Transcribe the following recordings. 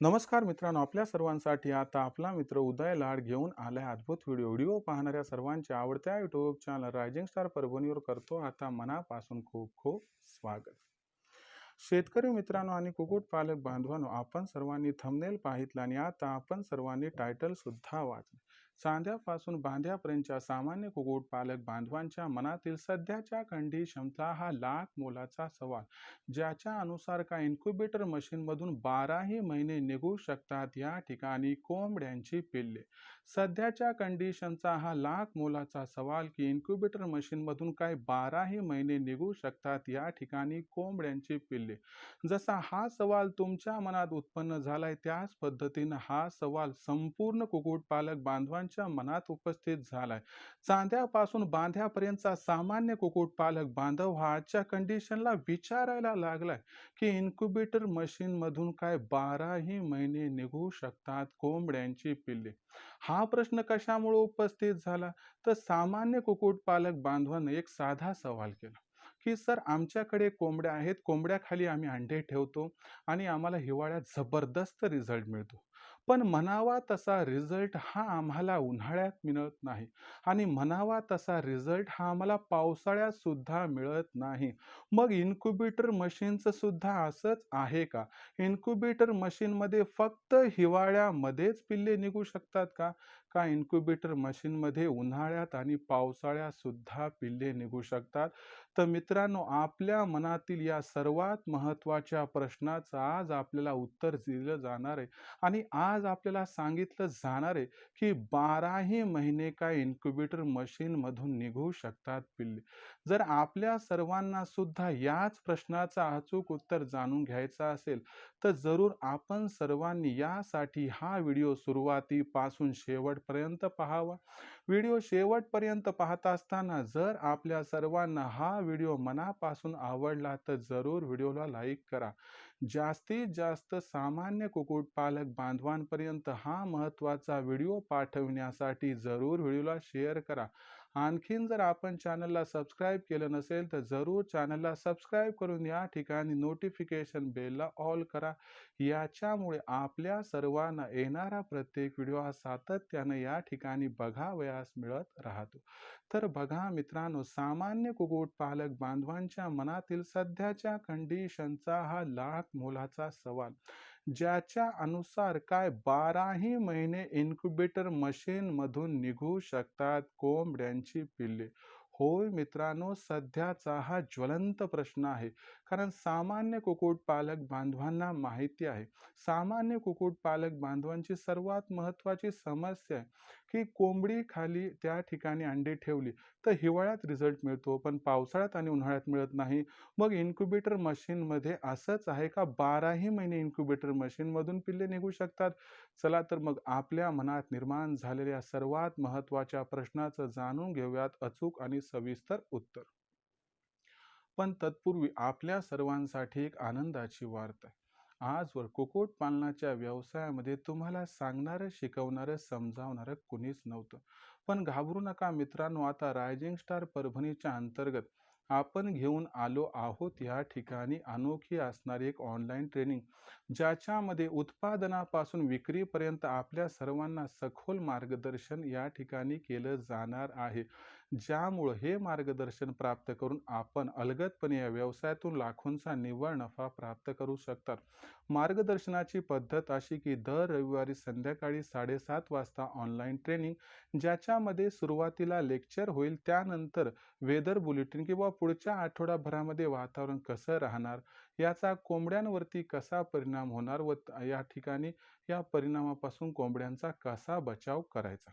नमस्कार मित्रांनो आपल्या सर्वांसाठी आता आपला मित्र उदय लाड घेऊन आलाय अद्भुत व्हिडिओ. व्हिडिओ पाहणाऱ्या सर्वांच्या आवडत्या युट्यूब चॅनल रायझिंग स्टार परभणीवर करतो आता मनापासून खूप खूप स्वागत. शेतकरी मित्रांनो आणि कुक्कुटपालक बांधवांनो आपण सर्वांनी थंबनेल पाहितला आणि आता आपण सर्वांनी टायटल सुद्धा वाचलं. सांध्यापासून बांध्यापर्यंतच्या सामान्य कुक्कुटपालक बांधवांच्या मनातील सध्याच्या कंडिशनचा हा लाख मोलाचा सवाल ज्याच्या अनुसार का इन्क्युबेटर मशीनमधून बाराही महिने निघू शकतात या ठिकाणी कोंबड्यांची पिल्ले? सध्याच्या कंडिशनचा हा लाख मोलाचा सवाल की इन्क्युबेटर मशीनमधून काय बाराही महिने निघू शकतात या ठिकाणी कोंबड्यांची पिल्ले? जसा हा सवाल तुमच्या मनात उत्पन्न झालाय त्याच पद्धतीनं हा सवाल संपूर्ण कुक्कुटपालक सर्वांच्या मनात उपस्थित झालाय. चांद्यापासून बांध्यापर्यंतचा सामान्य कुक्कुटपालक बांधव हा आजच्या कंडिशनला विचारायला लागलाय की इन्क्युबेटर मशीनमधून काय बाराही महिने निघू शकतात कोंबड्यांची पिल्ले? हा प्रश्न कशामुळे उपस्थित झाला? तर सामान्य कुक्कुटपालक बांधवाने एक साधा सवाल केला की सर आमच्याकडे कोंबड्या आहेत. कोंबड्याखाली आम्ही अंडे ठेवतो आणि आम्हाला हिवाळ्यात जबरदस्त रिझल्ट मिळतो. पण म्हणावा तसा रिझल्ट हा आम्हाला उन्हाळ्यात मिळत नाही आणि म्हणावा तसा रिझल्ट हा आम्हाला पावसाळ्यात सुद्धा मिळत नाही. मग इन्क्युबेटर मशीनचं सुद्धा असंच आहे का? इन्क्युबेटर मशीनमध्ये फक्त हिवाळ्यामध्येच पिल्ले निघू शकतात का? का इन्क्युबेटर मशीनमध्ये उन्हाळ्यात आणि पावसाळ्यात सुद्धा पिल्ले निघू शकतात. तर मित्रांनो आपल्या मनातील या सर्वात महत्त्वाच्या प्रश्नाचं आज आपल्याला उत्तर दिलं जाणार आहे. आणि आज आपल्याला सांगितलं जाणार आहे की बाराही महिने काय इन्क्युबेटर मशीनमधून निघू शकतात पिल्ले? जर आपल्या सर्वांना सुद्धा याच प्रश्नाचं अचूक उत्तर जाणून घ्यायचं असेल तर जरूर आपण सर्वांनी यासाठी हा व्हिडिओ सुरुवातीपासून शेवट शेवटपर्यंत पाहावा. व्हिडिओ शेवटपर्यंत पाहत असताना जर आपल्या सर्वांना हा व्हिडिओ मनापासून आवडला तर जरूर व्हिडिओला लाईक करा. जास्तीत जास्त सामान्य कुक्कुटपालक बांधवांपर्यंत हा महत्त्वाचा व्हिडिओ पाठवण्यासाठी जरूर व्हिडिओला शेअर करा. आणखीन जर आपण चॅनलला सबस्क्राईब केलं नसेल तर जरूर चॅनलला सबस्क्राईब करून या ठिकाणी नोटिफिकेशन बेलला ऑल करा. याच्यामुळे आपल्या सर्वांना येणारा प्रत्येक व्हिडिओ हा सातत्यानं या ठिकाणी बघावयास मिळत राहतो. तर बघा मित्रांनो सामान्य कुक्कुटपालक बांधवांच्या मनातील सध्याच्या कंडिशनचा हा लाख मोलाचा सवाल. ज्याच्या अनुसार काय बाराही महिने इन्क्युबेटर मशीनमधून निघू शकतात? कोंबड्यांची पिल्ले. होय मित्रांनो सध्याचा हा ज्वलंत प्रश्न आहे. कारण सामान्य कुक्कुटपालक बांधवांना माहिती आहे. सामान्य कुक्कुटपालक बांधवांची सर्वात महत्त्वाची समस्या आहे. की कोंबडी खाली त्या ठिकाणी अंडे ठेवली तर हिवाळ्यात रिझल्ट मिळतो पण पावसाळ्यात आणि उन्हाळ्यात मिळत नाही. मग इन्क्युबेटर मशीनमध्ये असंच आहे का बाराही महिने इन्क्युबेटर मशीनमधून पिल्ले निघू शकतात? चला तर मग आपल्या मनात निर्माण झालेल्या सर्वात महत्त्वाच्या प्रश्नाचं जाणून घेऊयात अचूक आणि सविस्तर उत्तर. पण तत्पूर्वी आपल्या सर्वांसाठी एक आनंदाची वार्ता. आहे आजवर कुक्कुटपालनाच्या व्यवसायामध्ये तुम्हाला सांगणारं शिकवणारं समजावणारं कुणीच नव्हतं. पण घाबरू नका मित्रांनो आता रायझिंग स्टार परभणीच्या अंतर्गत आपण घेऊन आलो आहोत. या ठिकाणी अनोखी असणारी एक ऑनलाईन ट्रेनिंग ज्याच्यामध्ये उत्पादनापासून विक्रीपर्यंत आपल्या सर्वांना सखोल मार्गदर्शन या ठिकाणी केलं जाणार आहे. ज्यामुळं हे मार्गदर्शन प्राप्त करून आपण अलगदपणे या व्यवसायातून लाखोंचा निव्वळ नफा प्राप्त करू शकतात. मार्गदर्शनाची पद्धत अशी की दर रविवारी संध्याकाळी साडेसात वाजता ऑनलाईन ट्रेनिंग ज्याच्यामध्ये सुरुवातीला लेक्चर होईल त्यानंतर वेदर बुलेटिन किंवा पुढच्या आठवडाभरामध्ये वातावरण कसं राहणार याचा कोंबड्यांवरती कसा परिणाम होणार व या ठिकाणी या परिणामापासून कोंबड्यांचा कसा बचाव करायचा?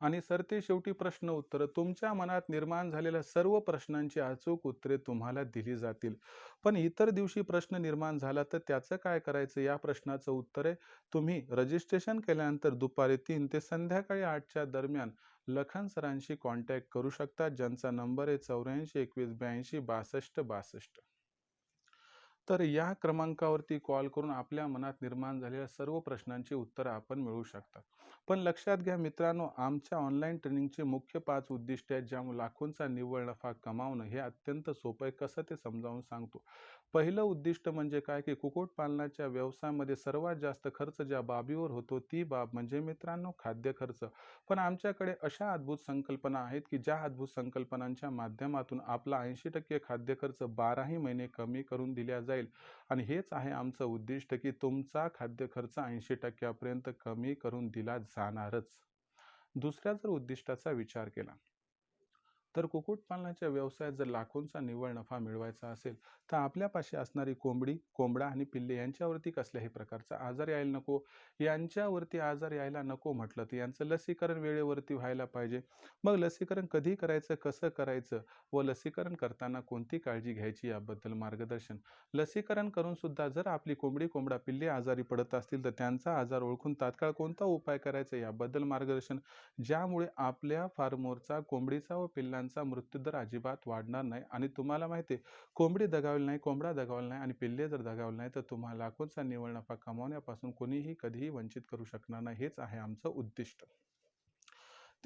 आणि सरते शेवटी प्रश्न उत्तर तुमच्या मनात निर्माण झालेल्या सर्व प्रश्नांची अचूक उत्तरे तुम्हाला दिली जातील. पण इतर दिवशी प्रश्न निर्माण झाला तर त्याचं काय करायचं? या प्रश्नाचं उत्तर आहे तुम्ही रजिस्ट्रेशन केल्यानंतर दुपारी तीन ते संध्याकाळी आठच्या दरम्यान लखन सरांशी कॉन्टॅक्ट करू शकता ज्यांचा नंबर आहे चौऱ्याऐंशी एकवीस ब्याऐंशी बासष्ट बासष्ट. तर या क्रमांकावरती कॉल करून आपल्या मनात निर्माण झालेल्या सर्व प्रश्नांची उत्तरं आपण मिळवू शकता. पण लक्षात घ्या मित्रांनो आमच्या ऑनलाईन ट्रेनिंगचे मुख्य पाच उद्दिष्ट आहेत ज्यामुळे लाखोंचा निव्वळ नफा कमावणं हे अत्यंत सोपं आहे कसं ते समजावून सांगतो. पहिलं उद्दिष्ट म्हणजे काय? की कुक्कुटपालनाच्या व्यवसायामध्ये सर्वात जास्त खर्च ज्या बाबीवर होतो ती बाब म्हणजे मित्रांनो खाद्य खर्च. पण आमच्याकडे अशा अद्भुत संकल्पना आहेत की ज्या अद्भुत संकल्पनांच्या माध्यमातून आपला ऐंशी टक्के खाद्य खर्च बाराही महिने कमी करून दिल्या जाईल. आणि हेच आहे आमचं उद्दिष्ट की तुमचा खाद्य खर्च ऐंशी टक्क्यापर्यंत कमी करून दिला जाणारच. दुसऱ्या जर उद्दिष्टाचा विचार केला तर कुक्कुटपालनाच्या व्यवसायात जर लाखोंचा निव्वळ नफा मिळवायचा असेल तर आपल्यापाशी असणारी कोंबडी कोंबडा आणि पिल्ले यांच्यावरती कसल्याही प्रकारचा आजार यायला नको? यांच्यावरती आजार यायला नको म्हटलं तर यांचं लसीकरण वेळेवरती व्हायला पाहिजे. मग लसीकरण कधी करायचं कसं करायचं व लसीकरण करताना कोणती काळजी घ्यायची याबद्दल मार्गदर्शन? लसीकरण करून सुद्धा जर आपली कोंबडी कोंबडा पिल्ले आजारी पडत असतील तर त्यांचा आजार ओळखून तात्काळ कोणता उपाय करायचा याबद्दल मार्गदर्शन? ज्यामुळे आपल्या फार्मोरचा कोंबडीचा व पिल्लांचा मृत्यूदर अजिबात वाढणार नाही. आणि तुम्हाला माहिती आहे कोंबडी दगावली नाही कोंबडा दगावला नाही आणि पिल्ले जर दगावले नाही तर तुम्हाला लाखोंचा निवळ नफा कमावण्यापासून कोणीही कधीही वंचित करू शकणार नाही. हेच आहे आमचं उद्दिष्ट.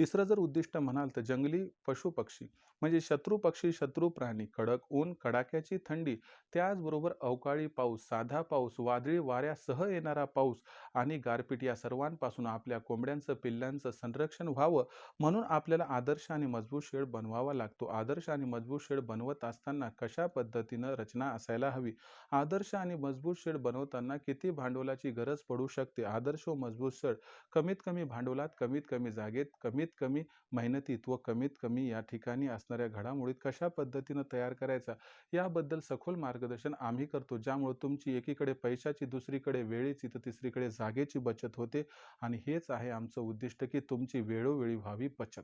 तिसरं जर उद्दिष्ट म्हणाल तर जंगली पशु पक्षी म्हणजे शत्रू पक्षी शत्रू प्राणी कडक ऊन कडाक्याची थंडी त्याचबरोबर अवकाळी पाऊस साधा पाऊस वादळी वाऱ्यासह येणारा पाऊस आणि गारपीट या सर्वांपासून आपल्या कोंबड्यांचं पिल्लांचं संरक्षण व्हावं म्हणून आपल्याला आदर्श आणि मजबूत शेड बनवावा लागतो. आदर्श आणि मजबूत शेड बनवत असताना कशा पद्धतीनं रचना असायला हवी? आदर्श आणि मजबूत शेड बनवताना किती भांडवलाची गरज पडू शकते? आदर्श व मजबूत शेड कमीत कमी भांडवलात कमीत कमी जागेत कमीत कमीत कमी मेहनतीत व कमीत कमी या ठिकाणी असणाऱ्या घडामोडीत कशा पद्धतीनं तयार करायचा याबद्दल सखोल मार्गदर्शन आम्ही करतो ज्यामुळे तुमची एकीकडे पैशाची दुसरीकडे वेळेची तर तिसरीकडे जागेची बचत होते आणि हेच आहे आमचं उद्दिष्ट की तुमची वेळोवेळी व्हावी बचत.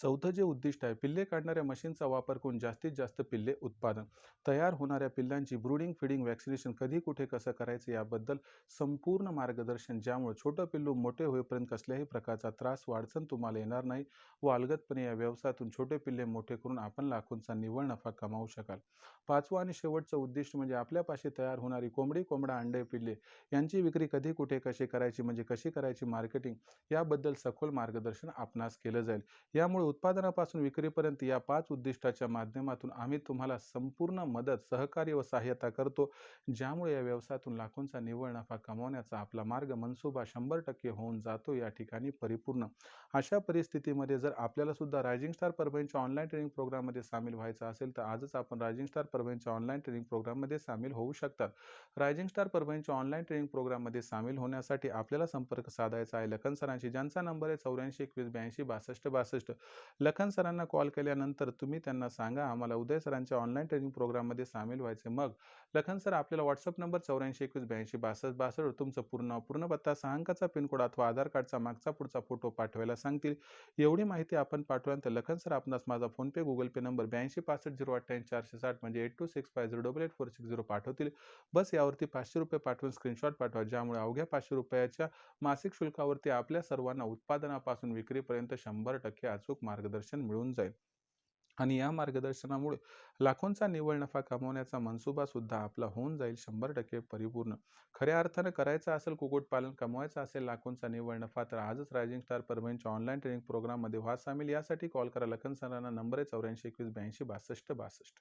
चौथं जे उद्दिष्ट आहे पिल्ले काढणाऱ्या मशीनचा वापर करून जास्तीत जास्त पिल्ले उत्पादन. तयार होणाऱ्या पिल्लांची ब्रुडिंग फिडिंग वॅक्सिनेशन कधी कुठे कसं करायचं याबद्दल संपूर्ण मार्गदर्शन ज्यामुळे छोटं पिल्लू मोठे होईपर्यंत कसल्याही प्रकारचा त्रास वाढचण तुम्हाला येणार नाही व अलगतपणे या व्यवसायातून छोटे पिल्ले मोठे करून आपण लाखोंचा निव्वळ नफा कमावू शकाल. पाचवं आणि शेवटचं उद्दिष्ट म्हणजे आपल्यापाशी तयार होणारी कोंबडी कोंबडा अंडे पिल्ले यांची विक्री कधी कुठे कशी करायची म्हणजे कशी करायची मार्केटिंग याबद्दल सखोल मार्गदर्शन आपणास केलं जाईल. यामुळे उत्पादनापासून विक्रीपर्यंत या पाच उद्दिष्टाच्या माध्यमातून आम्ही तुम्हाला संपूर्ण मदत सहकार्य व सहाय्यता करतो ज्यामुळे या व्यवसायातून लाखोंचा निव्वळ नफा कमावण्याचा आपला मार्ग मनसुबा शंभर टक्के होऊन जातो या ठिकाणी परिपूर्ण. अशा परिस्थितीमध्ये जर आपल्याला सुद्धा रायझिंग स्टार परभणीच्या ऑनलाईन ट्रेनिंग प्रोग्राममध्ये सामील व्हायचं असेल तर आजच आपण रायझिंग स्टार परभणीच्या ऑनलाईन ट्रेनिंग प्रोग्राममध्ये सामील होऊ शकतात. रायझिंग स्टार परभणीच्या ऑनलाईन ट्रेनिंग प्रोग्राममध्ये सामील होण्यासाठी आपल्याला संपर्क साधायचा आहे. लखन सरांशी ज्यांचा नंबर आहे चौऱ्याऐंशी एकवीस ब्याऐंशी बासष्ट बासष्ट. लखन सरांना कॉल केल्यानंतर तुम्ही त्यांना सांगा आम्हाला उदय सरांच्या ऑनलाईन ट्रेनिंग प्रोग्राममध्ये सामील व्हायचे. मग लखन सर आपल्याला व्हॉट्सअप नंबर चौऱ्याऐंशी एकवीस ब्याऐंशी बासष्ट बासष्ट तुमचं पूर्ण पूर्ण पत्ता सहा अंकाचा पिनकोड अथवा आधार कार्डचा मागचा पुढचा फोटो पाठवायला सांगतील. एवढी माहिती आपण पाठवल्यानंतर लखन सर आपणास माझा फोनपे गुगल पे नंबर ब्याऐंशी पासष्ट झिरो अठ्ठ्याऐंशी चारशे साठ म्हणजे eight two six five zero double eight four six zero पाठवतील. बस यावरती पाचशे रुपये पाठवून स्क्रीनशॉट पाठवा ज्यामुळे अवघ्या पाचशे रुपयाच्या मासिक शुल्कावरती आपल्या सर्वांना उत्पादनापासून विक्रीपर्यंत शंभर टक्के अचूक मार्गदर्शन मिळून जाईल. आणि या मार्गदर्शनामुळे लाखोंचा निव्वळ नफा कमवण्याचा मनसुबा सुद्धा आपला होऊन जाईल शंभर टक्के परिपूर्ण. खऱ्या अर्थानं करायचं असेल कुक्कुटपालन कमवायचं असेल लाखोंचा निव्वळ नफा तर आजच रायझिंग स्टार परभणीच्या ऑनलाईन ट्रेनिंग प्रोग्राममध्ये व्हा. सामील यासाठी कॉल करा. लखन सरांना नंबर आहे चौऱ्याऐंशी एकवीस ब्याऐंशी बासष्ट बासष्ट.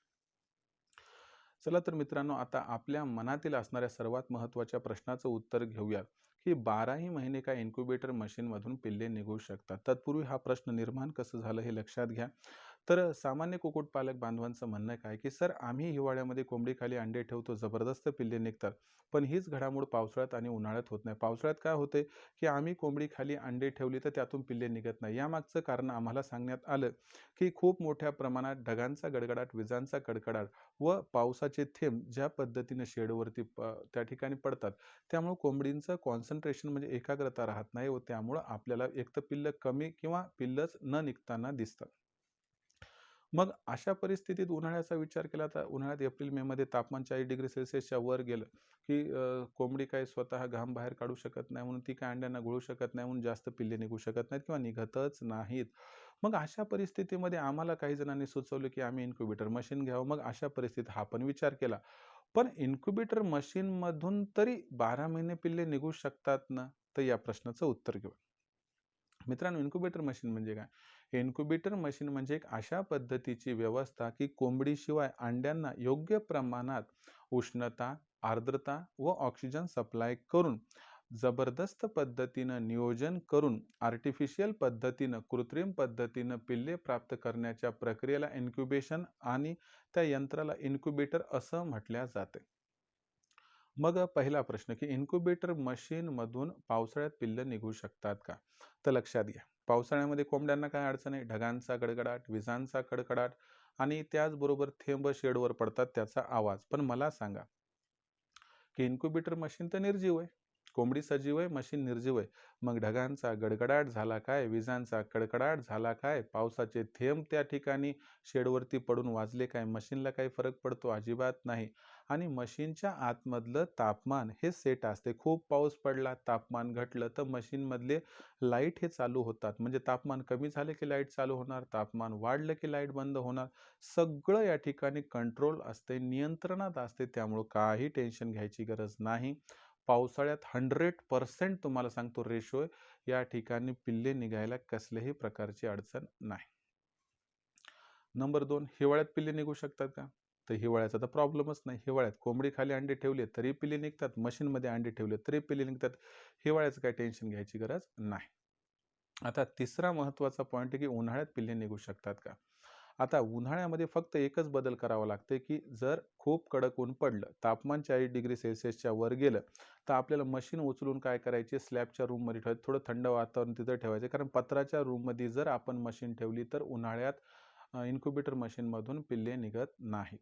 चला तर मित्रांनो आता आपल्या मनातील असणाऱ्या सर्वात महत्त्वाच्या प्रश्नाचं उत्तर घेऊयात. की बाराही महिने का इन्क्युबेटर मशीनमधून पिल्ले निघू शकतात? तत्पूर्वी हा प्रश्न निर्माण कसं झालं हे लक्षात घ्या. तर सामान्य कुक्कुटपालक बांधवांचं म्हणणं काय की सर आम्ही हिवाळ्यामध्ये कोंबडीखाली अंडे ठेवतो जबरदस्त पिल्ले निघतात पण हीच घडामोड पावसाळ्यात आणि उन्हाळ्यात होत नाही. पावसाळ्यात काय होते की आम्ही कोंबडीखाली अंडे ठेवली तर त्यातून पिल्ले निघत नाही. यामागचं कारण आम्हाला सांगण्यात आलं की खूप मोठ्या प्रमाणात ढगांचा गडगडाट विजांचा कडकडाट व पावसाचे थेंब ज्या पद्धतीने शेडवरती प त्या ठिकाणी पडतात त्यामुळे कोंबडींचं कॉन्सन्ट्रेशन म्हणजे एकाग्रता राहत नाही व त्यामुळं आपल्याला एक तर पिल्लं कमी किंवा पिल्लच न निघताना दिसतात. मग अशा परिस्थितीत उन्हाळ्याचा विचार केला तर उन्हाळ्यात एप्रिल मेमध्ये तापमान चाळीस डिग्री सेल्सिअसच्या वर गेलं की कोंबडी काही स्वतः घाम बाहेर काढू शकत नाही म्हणून ती काय अंड्यांना गुळू शकत नाही म्हणून जास्त पिल्ले निघू शकत नाहीत किंवा निघतच नाहीत. मग अशा परिस्थितीमध्ये आम्हाला काही जणांनी सुचवलं की आम्ही इन्क्युबेटर मशीन घ्यावं. मग अशा परिस्थितीत हा पण विचार केला. पण इन्क्युबेटर मशीनमधून तरी बारा महिने पिल्ले निघू शकतात ना? तर या प्रश्नाचं उत्तर घेऊ मित्रांनो इन्क्युबेटर मशीन म्हणजे काय? इन्क्युबेटर मशीन म्हणजे एक अशा पद्धतीची व्यवस्था की कोंबडीशिवाय अंड्यांना योग्य प्रमाणात उष्णता आर्द्रता व ऑक्सिजन सप्लाय करून जबरदस्त पद्धतीनं नियोजन करून आर्टिफिशियल पद्धतीनं कृत्रिम पद्धतीनं पिल्ले प्राप्त करण्याच्या प्रक्रियेला इन्क्युबेशन आणि त्या यंत्राला इन्क्युबेटर असं म्हटल्या जाते. मग पहिला प्रश्न की इन्क्युबेटर मशीनमधून पावसाळ्यात पिल्लं निघू शकतात का? तर लक्षात घ्या. पावसाळ्यामध्ये कोंबड्यांना काय अडचण आहे? ढगांचा गडगडाट विजांचा कडकडाट आणि त्याचबरोबर थेंब शेडवर पडतात त्याचा आवाज. पण मला सांगा की इन्क्युबेटर मशीन तर निर्जीव आहे. कोंबडी सजीव आहे मशीन निर्जीव आहे. मग ढगांचा गडगडाट झाला काय? विजांचा कडकडाट झाला काय? पावसाचे थेंब त्या ठिकाणी शेडवरती पडून वाजले काय? मशीनला काही फरक पडतो? अजिबात नाही. आणि मशीनच्या आतमधलं तापमान हे सेट असते. खूप पाऊस पडला तापमान घटलं तर मशीनमधले लाइट हे चालू होतात. म्हणजे तापमान कमी झाले की लाइट चालू होणार? तापमान वाढलं की लाइट बंद होणार? सगळं या ठिकाणी कंट्रोल असते नियंत्रणात असते. त्यामुळं काही टेन्शन घ्यायची गरज नाही. पावसाळ्यात हंड्रेड पर्सेंट तुम्हाला सांगतो रेशो या ठिकाणी पिल्ले निघायला कसल्याही प्रकारची अडचण नाही. नंबर दोन हिवाळ्यात पिल्ले निघू शकतात का? तर हिवाळ्याचा तर प्रॉब्लेमच नाही. हिवाळ्यात कोंबडी खाली अंडे ठेवले तरी पिल्ले निघतात. मशीनमध्ये अंडे ठेवले तरी पिल्ले निघतात. हिवाळ्याचं काही टेन्शन घ्यायची गरज नाही. आता तिसरा महत्त्वाचा पॉईंट आहे की उन्हाळ्यात पिल्ले निघू शकतात का? आता उन्हाळ्यामध्ये फक्त एकच बदल करावा लागते की जर खूप कडक ऊन पडलं तापमान चाळीस डिग्री सेल्सिअसच्या वर गेलं तर आपल्याला मशीन उचलून काय करायचे? स्लॅबच्या रूममध्ये ठेवायचं थोडं थंड वातावरण तिथं ठेवायचं. कारण पत्राच्या रूममध्ये जर आपण मशीन ठेवली तर उन्हाळ्यात इन्क्युबेटर मशीनमधून पिल्ले निघत नाही.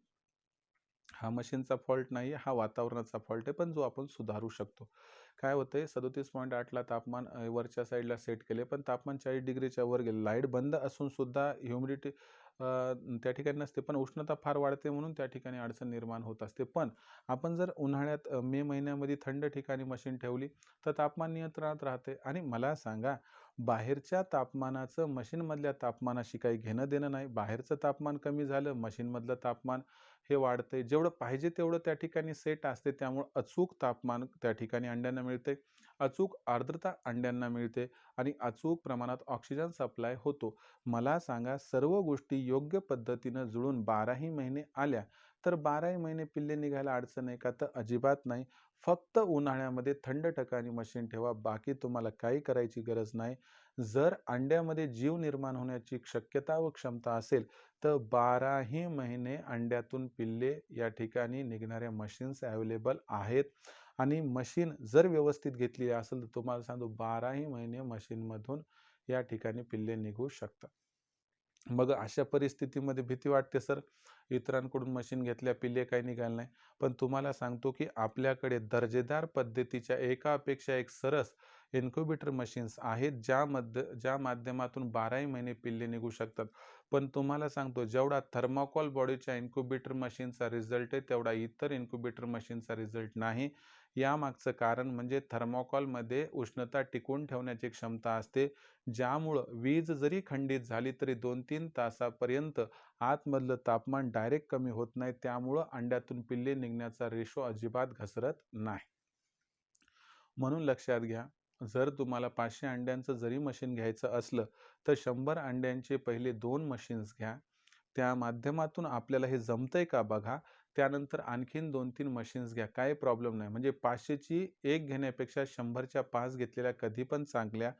हा मशीनचा फॉल्ट नाही हा वातावरणाचा फॉल्ट आहे पण जो आपण सुधारू शकतो. काय होतंय? सदोतीस पॉईंट आठला तापमान वरच्या साईडला सेट केले पण तापमान चाळीस डिग्रीच्या वर गेले. लाइट बंद असून सुद्धा ह्युमिडिटी त्या ठिकाणी नसते पण उष्णता फार वाढते म्हणून त्या ठिकाणी अडचण निर्माण होत असते. पण आपण जर उन्हाळ्यात मे महिन्यामध्ये थंड ठिकाणी मशीन ठेवली तर तापमान नियंत्रणात राहते. आणि मला सांगा बाहेरच्या तापमानाचं मशीनमधल्या तापमानाशी काही घेणं देणं नाही. बाहेरचं तापमान कमी झालं मशीनमधलं तापमान हे वाढते जेवढं पाहिजे तेवढं त्या ठिकाणी सेट असते. त्यामुळं अचूक तापमान त्या ठिकाणी अंड्यांना मिळते. अचूक आर्द्रता अंड्यांना मिळते आणि अचूक प्रमाणात ऑक्सिजन सप्लाय होतो. मला सांगा सर्व गोष्टी योग्य पद्धतीनं जुळून बाराही महिने आल्या तर बाराही महिने पिल्ले निघायला अडचण आहे का? तर अजिबात नाही. फक्त उन्हाळ्यामध्ये थंड ठिकाणी मशीन ठेवा. बाकी तुम्हाला काही करायची गरज नाही. जर अंड्यामध्ये जीव निर्माण होण्याची शक्यता व क्षमता असेल तर बाराही महिने अंड्यातून पिल्ले या ठिकाणी निघणाऱ्या मशीन्स अवेलेबल आहेत. आणि मशीन जर व्यवस्थित घेतली असेल तर तुम्हाला सांगतो बाराही महिने मशीनमधून या ठिकाणी पिल्ले निघू शकतात. मग अशा परिस्थितीमध्ये भीती वाटते सर? इतरांकडून मशीन घेतल्या पिल्ले काही निघाल नाही. पण तुम्हाला सांगतो की आपल्याकडे दर्जेदार पद्धतीच्या एकापेक्षा एक सरस इन्क्युबेटर मशीन्स आहेत ज्यामध्ये ज्या माध्यमातून बाराही महिने पिल्ले निघू शकतात. पण तुम्हाला सांगतो जेवढा थर्माकॉल बॉडीच्या इन्क्युबेटर मशीनचा रिझल्ट आहे तेवढा इतर इन्क्युबेटर मशीनचा रिझल्ट नाही. यामागचं कारण म्हणजे थर्माकॉलमध्ये उष्णता टिकून ठेवण्याची क्षमता असते ज्यामुळं वीज जरी खंडित झाली तरी दोन तीन तासापर्यंत आतमधलं तापमान डायरेक्ट कमी होत नाही त्यामुळं अंड्यातून पिल्ले निघण्याचा रेशो अजिबात घसरत नाही. म्हणून लक्षात घ्या जर तुम्हाला पाचशे अंड्यांचं जरी मशीन घ्यायचं असलं तर शंभर अंड्यांचे पहिले दोन मशीन्स घ्या. त्या माध्यमातून आपल्याला हे जमतंय का बघा? त्यानंतर आणखीन दोन तीन मशीन्स घ्या. काही प्रॉब्लेम नाही. म्हणजे पाचशेची एक घेण्यापेक्षा शंभरच्या पाच घेतलेल्या कधी पण चांगल्या.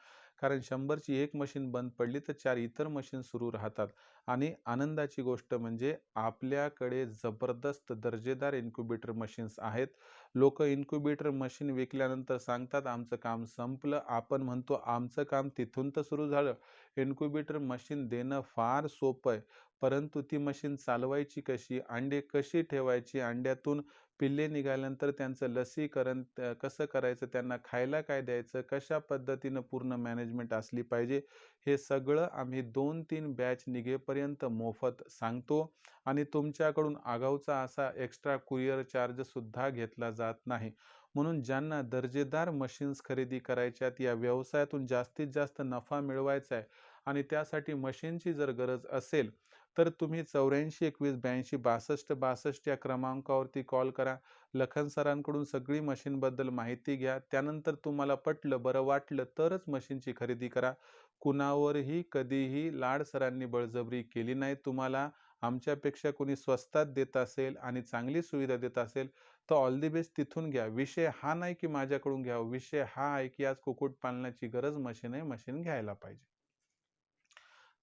कारण शंभरची एक मशीन बंद पडली तर चार इतर मशीन सुरू राहतात. आणि आनंदाची गोष्ट म्हणजे आपल्याकडे जबरदस्त दर्जेदार इन्क्युबेटर मशीन्स आहेत. लोक इन्क्युबेटर मशीन विकल्यानंतर सांगतात आमचं काम संपलं. आपण म्हणतो आमचं काम तिथून तर सुरू झालं. इन्क्युबेटर मशीन देणं फार सोपं आहे. परंतु ती मशीन चालवायची कशी? अंडे कशी ठेवायची? अंड्यातून पिल्ले निघाल्यानंतर त्यांचं लसीकरण कसं करायचं त्यांना खायला काय द्यायचं कशा पद्धतीनं पूर्ण मॅनेजमेंट असली पाहिजे हे सगळं आम्ही दोन तीन बॅच निघेपर्यंत मोफत सांगतो आणि तुमच्याकडून आगाऊचा असा एक्स्ट्रा कुरिअर चार्जसुद्धा घेतला जात नाही. म्हणून ज्यांना दर्जेदार मशीन्स खरेदी करायच्यात या व्यवसायातून जास्तीत जास्त नफा मिळवायचा आहे आणि त्यासाठी मशीनची जर गरज असेल तर तुम्ही चौऱ्याऐंशी एकवीस ब्याऐंशी बासष्ट बासष्ट या क्रमांकावरती कॉल करा. लखन सरांकडून सगळी मशीनबद्दल माहिती घ्या. त्यानंतर तुम्हाला पटलं बरं वाटलं तरच मशीनची खरेदी करा. कुणावरही कधीही लाड सरांनी बळजबरी केली नाही. तुम्हाला आमच्यापेक्षा कोणी स्वस्तात देत असेल आणि चांगली सुविधा देत असेल तर ऑल दी बेस्ट तिथून घ्या. विषय हा नाही की माझ्याकडून घ्या विषय हा आहे की आज कुक्कुटपालनाची गरज मशीन आहे मशीन घ्यायला पाहिजे.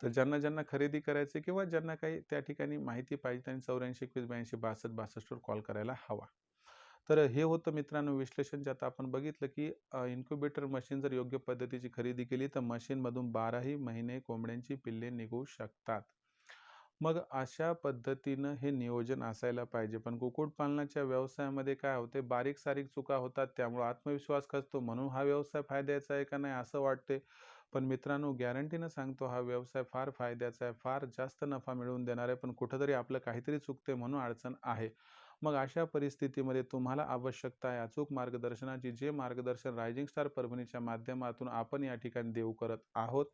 तर ज्यांना ज्यांना खरेदी करायचे किंवा ज्यांना काही त्या ठिकाणी माहिती पाहिजे त्यांनी चौऱ्याऐंशी एकवीस ब्याऐंशी बासष्ट बासष्टवर कॉल करायला हवा. तर हे होतं मित्रांनो विश्लेषण ज्यात आपण बघितलं की इन्क्युबेटर मशीन जर योग्य पद्धतीची खरेदी केली तर मशीनमधून बाराही महिने कोंबड्यांची पिल्ले निघू शकतात. मग अशा पद्धतीनं हे नियोजन असायला पाहिजे. पण कुक्कुटपालनाच्या व्यवसायामध्ये काय होते बारीक सारीक चुका होतात त्यामुळे आत्मविश्वास खचतो. म्हणून हा व्यवसाय फायद्याचा आहे का नाही असं वाटते पण मित्रांनो गॅरंटीनं सांगतो हा व्यवसाय फार फायद्याचा आहे. फार जास्त नफा मिळवून देणार आहे पण कुठंतरी आपलं काहीतरी चुकते म्हणून अडचण आहे. मग अशा परिस्थितीमध्ये तुम्हाला आवश्यकता आहे अचूक मार्गदर्शनाची जे मार्गदर्शन रायझिंग स्टार परभणीच्या माध्यमातून आपण या ठिकाणी देऊ करत आहोत.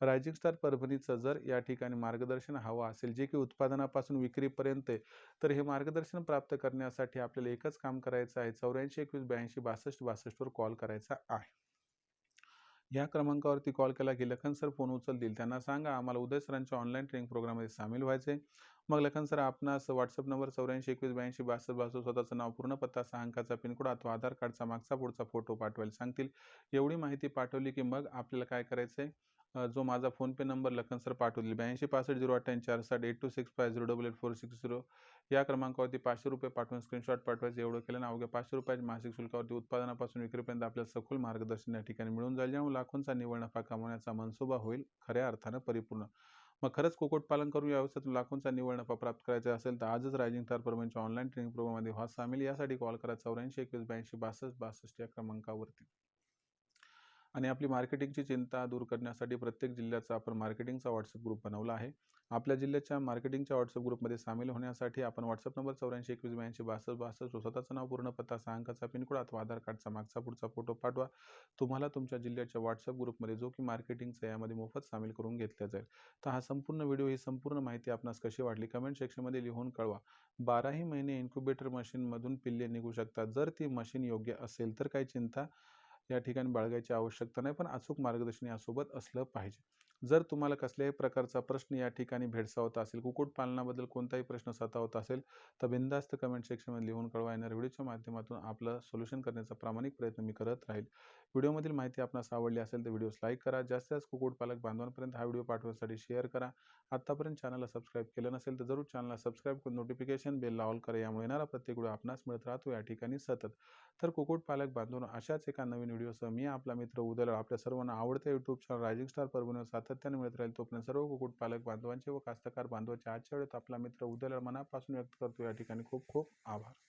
रायझिंग स्टार परभणीचं जर या ठिकाणी मार्गदर्शन हवं असेल जे की उत्पादनापासून विक्रीपर्यंत आहे तर हे मार्गदर्शन प्राप्त करण्यासाठी आपल्याला एकच काम करायचं आहे. चौऱ्याऐंशी एकवीस ब्याऐंशी बासष्ट बासष्टवर कॉल करायचा आहे. ह्या क्रमांकावरती कॉल केला की लखन सर फोन उचलतील. त्यांना सांगा आम्हाला उदय सरांच्या ऑनलाईन ट्रेनिंग प्रोग्राममध्ये सामील व्हायचे मग लखन सर आपणास व्हॉट्सअप नंबर चौऱ्याऐंशी एकवीस ब्याऐंशी बासष्ट बासष्ट स्वतःचं नाव पूर्ण पत्ता सहा अंकाचा पिनकोड अथवा आधार कार्डचा मागचा पुढचा फोटो पाठवायला सांगतील. एवढी माहिती पाठवली की मग आपल्याला काय करायचं आहे जो माझा फोनपे नंबर लखन सर पाठवली ब्याऐंशी पासष्ट झिरो अठ्ठ्याऐंशी चार साठ eight two six five zero double eight four six zero या क्रमांकावरती पाचशे रुपये पाठवून स्क्रीनशॉट पाठवायचं. एवढं केलं ना अवघ्या पाचशे रुपयाच्या मासिक शुल्कावरती उत्पादनापासून विक्रीपर्यंत आपल्याला सखोल मार्गदर्शन या ठिकाणी मिळून जाईल. ज्यामुळे लाखोंचा निवड नफा कमवण्याचा मनसुबा होईल खऱ्या अर्थानं परिपूर्ण. मग खरंच कुक्कुटपालन करून व्यवस्थेतून लाखोंचा निवड नफा प्राप्त करायचा असेल तर आजच रायजिंग स्टार परमेंटच्या ऑनलाईन ट्रेनिंग प्रोग्राममध्ये व्हा. सामील यासाठी कॉल करा. चौऱ्याऐंशी एकवीस ब्याऐंशी बासष्ट बासष्ट या क्रमांकावरती. आणि आपली मार्केटिंगची चिंता दूर करण्यासाठी प्रत्येक जिल्ह्याचा आपण मार्केटिंगचा व्हॉट्सअप ग्रुप बनवला आहे. आपल्या जिल्ह्याच्या मार्केटिंगच्या व्हॉट्सअप ग्रुपमध्ये सामील होण्यासाठी आपण व्हॉट्सअप नंबर चौऱ्याऐंशी एकवीस ब्याऐंशी बासष्ट बासष्ट स्वतःचं नाव पूर्ण पत्ता सहा अंकाचा पिनकोड अथवा आधार कार्डचा मागचा पुढचा फोटो पाठवा. तुम्हाला तुमच्या जिल्ह्याच्या व्हॉट्सअप ग्रुपमध्ये जो की मार्केटिंगचा यामध्ये मोफत सामील करून घेतला जाईल. तर हा संपूर्ण व्हिडिओ ही संपूर्ण माहिती आपणास कशी वाटली कमेंट सेक्शनमध्ये लिहून कळवा. बाराही महिने इन्क्युबेटर मशीनमधून पिल्ले निघू शकतात. जर ती मशीन योग्य असेल तर काही चिंता या ठिकाणी बाळगायची आवश्यकता नाही पण अचूक मार्गदर्शन यासोबत असलं पाहिजे. जर तुम्हाला कसल्याही प्रकारचा प्रश्न या ठिकाणी भेडसावत असेल कुक्कुटपालनाबद्दल कोणताही प्रश्न सतावत असेल तर बिंदास्त कमेंट सेक्शनमध्ये लिहून कळवा. येणार व्हिडिओच्या माध्यमातून आपलं सोल्युशन करण्याचा प्रामाणिक प्रयत्न मी करत राहील. व्हिडिओमधील माहिती आपणास आवडली असेल तर व्हिडिओस लाईक करा. जास्तीत जास्त कुक्कुटपालक बांधवांपर्यंत हा व्हिडिओ पाठवण्यासाठी शेअर करा. आत्तापर्यंत चॅनलला सबस्क्राईब केलं नसेल तर जरूर चॅनलला सबस्क्राईब करून नोटिफिकेशन बेल ऑल करा. यामुळे येणारा प्रत्येक व्हिडिओ आपणास मिळत राहतो. या ठिकाणी सतत. तर कुक्कुटपालक बांधून अशाच एका नवीन व्हिडिओसह मी आपला मित्र उदल आपल्या सर्वांना आवडत्या यूट्यूब चॅनल रायझिंग स्टार परभणीवर सातत्याने मिळत राहील. तोपर्यंत सर्व कुक्कुटपालक बांधवांचे व कास्तकार बांधवांचे आजच्या वेळेत आपला मित्र उदल मनापासून व्यक्त करतो. या ठिकाणी खूप खूप आभार.